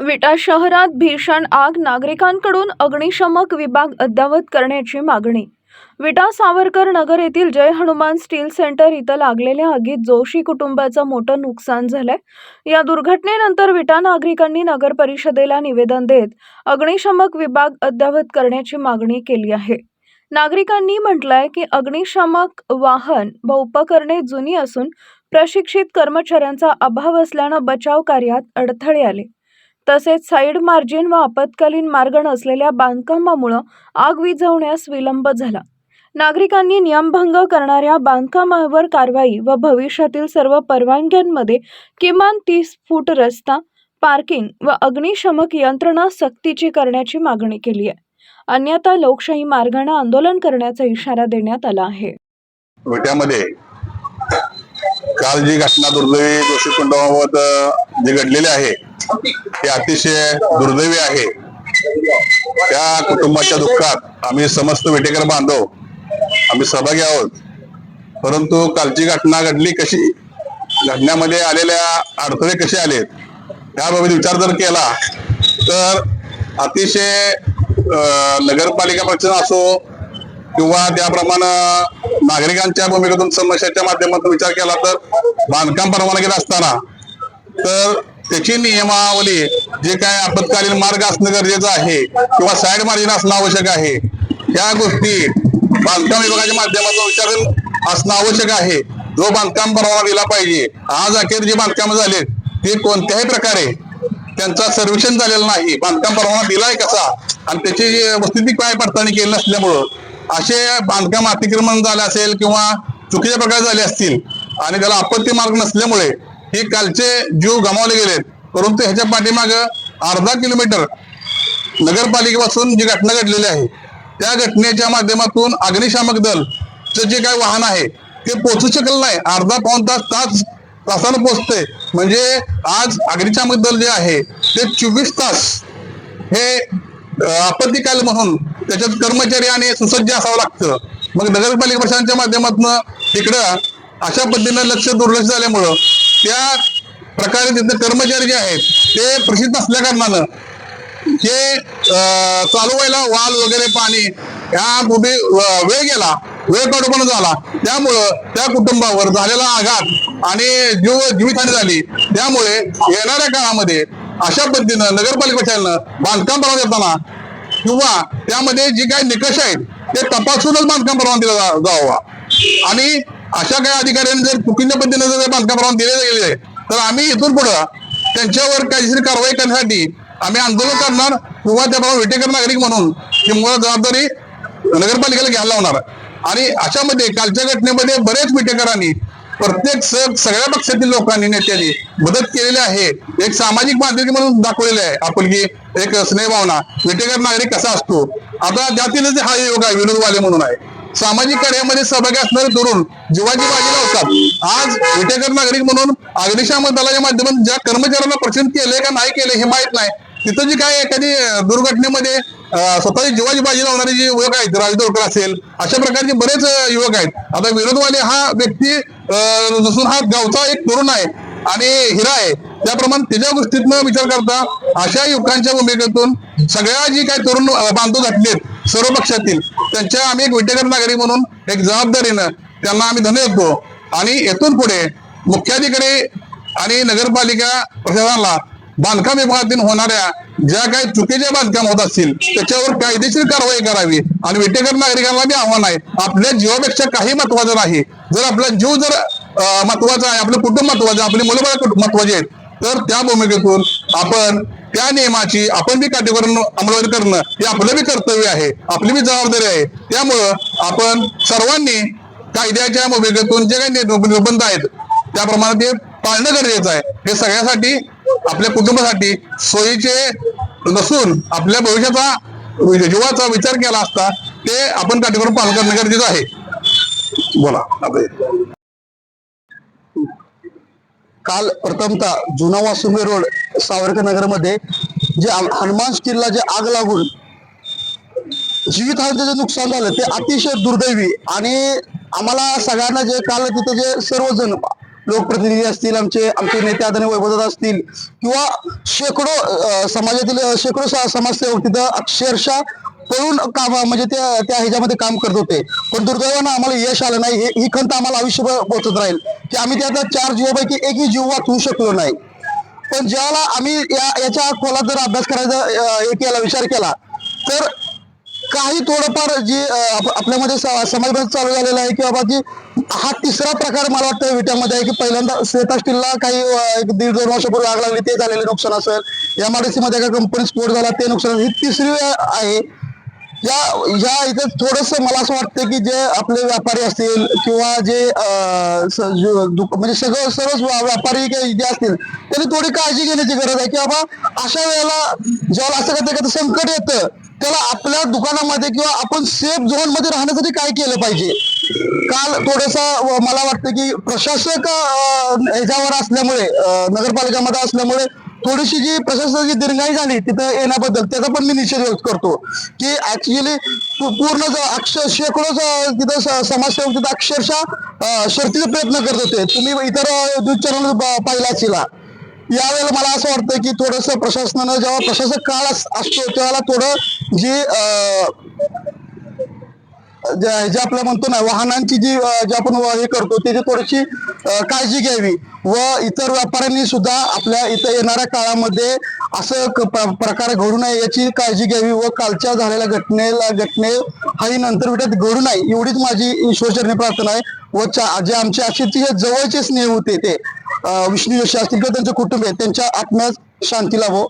विटा शहरात भीषण आग नागरिकांकडून अग्निशमक विभाग अद्यावत करण्याची मागणी. विटा सावरकर नगर येथील जय हनुमान स्टील सेंटर इथं लागलेल्या आगीत जोशी कुटुंबाचं मोठं नुकसान झालंय. या दुर्घटनेनंतर विटा नागरिकांनी नगर परिषदेला निवेदन देत अग्निशमक विभाग अद्यावत करण्याची मागणी केली आहे. नागरिकांनी म्हटलंय की अग्निशमक वाहन व उपकरणे जुनी असून प्रशिक्षित कर्मचाऱ्यांचा अभाव असल्यानं बचाव कार्यात अडथळे आले. तसेच साईड मार्जिन व आपत्कालीन मार्ग नसलेल्या बांधकामामुळं आग विझवण्यास विलंब झाला. नागरिकांनी नियमभंग करणाऱ्या बांधकामावर कारवाई व भविष्यातील सर्व परवानग्यांमध्ये किमान तीस फूट रस्ता पार्किंग व अग्निशमक यंत्रणा सक्तीची करण्याची मागणी केली आहे. अन्यथा लोकशाही मार्गाने आंदोलन करण्याचा इशारा देण्यात आला आहे. काल जी घटना दुर्दैवी दोषी कुटुंबाबाबत जे जी घडलेली आहे ती अतिशय दुर्दैवी आहे. त्या कुटुंबाच्या दुःखात आम्ही समस्त विटेकर बांधव आम्ही सहभागी आहोत. परंतु कालची घटना घडली कशी घडण्यामध्ये आलेल्या अडथळे कसे आलेत त्याबाबत विचार जर केला तर अतिशय नगरपालिका प्रश्न असो किंवा त्याप्रमाणे नागरिकांच्या भूमिकेतून समस्याच्या माध्यमातून विचार केला तर बांधकाम परवानगीत असताना तर त्याची नियमावली जे काय आपत्कालीन मार्ग असणं गरजेचं आहे किंवा साईड मार्जिन असणं आवश्यक आहे या गोष्टी बांधकाम विभागाच्या माध्यमातून विचार असणं आवश्यक आहे. जो बांधकाम परवाना दिला पाहिजे आज अखेर जे बांधकाम झाले ते कोणत्याही प्रकारे त्यांचा सर्वेक्षण झालेलं नाही. बांधकाम परवाना दिलाय कसा? आणि त्याची वस्तुस्थिती काय पडताळणी केली नसल्यामुळं असे बांधकाम अतिक्रमण झाले असेल किंवा चुकीच्या प्रकारे झाले असतील आणि त्याला आपत्ती मार्ग नसल्यामुळे हे कालचे जीव गमावले गेलेत. परंतु ह्याच्या पाठीमाग अर्धा किलोमीटर नगरपालिकेपासून जी घटना घडलेली आहे त्या घटनेच्या माध्यमातून अग्निशामक दल जे काय वाहन आहे ते पोहोचू शकलं नाही. अर्धा पाऊन तास तास तासानं पोहोचते म्हणजे आज अग्निशामक दल जे आहे ते चोवीस तास हे आपत्तीकाल म्हणून त्याच्यात कर्मचारी आणि सुसज्ज असावं लागतं. मग नगरपालिका प्रशासनाच्या माध्यमातून तिकडं अशा पद्धतीनं लक्ष दुर्लक्ष झाल्यामुळं त्या प्रकारे तिथले कर्मचारी जे आहेत ते प्रसिद्ध असल्या कारणानं हे अं, चालू व्हायला वाल वगैरे पाणी ह्या उभे वेळ गेला वेळ कडूपण झाला. त्यामुळं त्या कुटुंबावर झालेला आघात आणि जीव जीवितहानी झाली. त्यामुळे येणाऱ्या काळामध्ये अशा पद्धतीनं नगरपालिका प्रशासनानं बांधकाम बनवत येताना किंवा त्यामध्ये जे काही निकष आहेत ते तपासूनच बांधकाम परवाना दिला जा- जावा. आणि अशा काही अधिकाऱ्यांनी जर चुकीच्या पद्धतीने जर बांधकाम परवाना दिले गेले तर आम्ही इथून पुढं त्यांच्यावर काहीतरी कारवाई करण्यासाठी आम्ही आंदोलन करणार किंवा त्याप्रमाणे विटेकर नागरिक म्हणून ही मुळात जबाबदारी नगरपालिकेला घ्यायला लावणार. आणि अशामध्ये कालच्या घटनेमध्ये बरेच विटेकरांनी प्रत्येक सग सगळ्या पक्षातील लोकांनी नेत्यांनी मदत केलेली आहे. एक सामाजिक बांधिलकी म्हणून दाखवलेले आहे. आपुलकी एक स्नेहभावना विटेकर नागरिक कसा असतो? आता त्यातीलच हा योग आहे विनोदवाले म्हणून आहे. सामाजिक कार्यामध्ये सहभागी असणारे तरुण जीवाची बाजी लावतात आज विटेकर नागरिक म्हणून अग्निशामक दलाच्या माध्यमातून ज्या कर्मचाऱ्यांना प्रचंड केले का नाही केले हे माहीत नाही. तिथं जी काय एखादी दुर्घटनेमध्ये स्वतःची जीवाची बाजी लावणारे जे युवक आहेत राजदोरकर असेल अशा प्रकारचे बरेच युवक आहेत. आता विनोदवाले हा व्यक्ती अं, नसून हा गावचा एक तरुण आहे आणि हिरा आहे. त्याप्रमाणे त्याच्या गोष्टीतनं विचार करता अशा युवकांच्या भूमिकेतून सगळ्या जी काही तरुण अं, बांधव घातलेत सर्व पक्षातील त्यांच्या आम्ही एक विटेकर नागरिक म्हणून एक जबाबदारीनं त्यांना आम्ही धन्य देतो. आणि येथून पुढे मुख्याधिकारी आणि नगरपालिका प्रशासनाला बांधकाम विभागातील होणाऱ्या ज्या काही चुकीच्या बांधकाम होत असतील त्याच्यावर कायदेशीर कारवाई करावी. आणि विटेकर नागरिकांना बी आव्हान आहे आपल्या जीवापेक्षा काही महत्वाचं नाही. जर आपला जीव जर महत्त्वाचा आहे आपलं कुटुंब महत्वाचं आहे आपली मुलं महत्वाची आहेत तर त्या भूमिकेतून आपण त्या नियमाची आपण बी काटेकोर अंमलबजावणी करणं हे आपलं बी कर्तव्य आहे आपली बी जबाबदारी आहे. त्यामुळं आपण सर्वांनी कायद्याच्या भूमिकेतून जे काही निर्बंध आहेत त्याप्रमाणे ते पाळणं गरजेचं आहे. हे सगळ्यासाठी आपल्या कुटुंबासाठी सोयीचे नसून आपल्या भविष्याचा जीवाचा विचार केला असता ते आपण काटेकोर पालन करणं गरजेचं आहे. बोला. आता काल प्रथमतः जुना वासुंबे रोड सावरकर नगरमध्ये जे हनुमान स्टीलला जे आग लागून जीवितहानीचं जे नुकसान झालं ते अतिशय दुर्दैवी आणि आम्हाला सगळ्यांना जे काल तिथे जे सर्वजण लोकप्रतिनिधी असतील आमचे आमचे नेते आदरणीय वैभवदादा असतील किंवा शेकडो समाजातील शेकडो समाजसेवक तिथं अक्षरशः पळून काम म्हणजे त्या त्या ह्याच्यामध्ये काम करत होते. पण दुर्दैवानं आम्हाला यश आलं नाही. ही खंत आम्हाला आयुष्यभर पोचत राहील. की आम्ही त्या चार जीवापैकी एकही जीव वाचवू शकलो नाही. पण ज्याला आम्ही या याच्या खोलात जर अभ्यास करायचा हे केला विचार केला तर काही थोडंफार जी आपल्यामध्ये स- समाजमध्ये चालू झालेलं आहे की बाबा की हा तिसरा प्रकार मला वाटतं विट्यामध्ये आहे की पहिल्यांदा श्वेता स्टीलला काही एक दीड दोन वर्षापूर्वी आग लागली ते झालेले नुकसान असेल. एमआरडीसी मध्ये एका कंपनी स्फोट झाला ते नुकसान ही तिसरी वेळ आहे. या या इथं थोडस मला असं वाटतं की जे आपले व्यापारी असतील किंवा जे म्हणजे सगळं सर्वच व्यापारी जे असतील त्यांनी थोडी काळजी घेण्याची गरज आहे की बाबा अशा वेळेला ज्याला असं करता एखादं संकट येतं त्याला आपल्या दुकानामध्ये किंवा आपण सेफ झोनमध्ये राहण्यासाठी काय केलं पाहिजे? काल थोडसा मला वाटतं की प्रशासक ह्याच्यावर असल्यामुळे नगरपालिकामध्ये असल्यामुळे थोडीशी जी प्रशासनाची दिरंगाई झाली तिथं येण्याबद्दल त्याचा पण मी निषेध व्यक्त करतो. की ऍक्च्युली पूर्ण अक्षर शेकडोच तिथं समाजसेवक तिथं अक्षरशः शर्तीचा प्रयत्न करत होते. तुम्ही इतर न्यूज चॅनल पाहिला असेल यावेळेला मला असं वाटतं की थोडस प्रशासनानं जेव्हा प्रशासक काळ असतो त्यावेळेला थोडं जी अं, जे जे आपलं म्हणतो ना वाहनांची जी जे आपण हे करतो त्याची थोडीशी काळजी घ्यावी. व इतर व्यापाऱ्यांनी सुद्धा आपल्या इथं येणाऱ्या काळामध्ये असं क- प- प्रकार घडू नये याची काळजी घ्यावी व कालच्या झालेल्या घटनेला घटने हाही नंतर विटत घडू नये एवढीच माझी ईश्वरचरणी प्रार्थना आहे. व जे आमचे असे जवळचे स्नेह होते ते विष्णू जोशी असतील किंवा त्यांचे कुटुंब आहे त्यांच्या आत्म्यास शांती लाभो.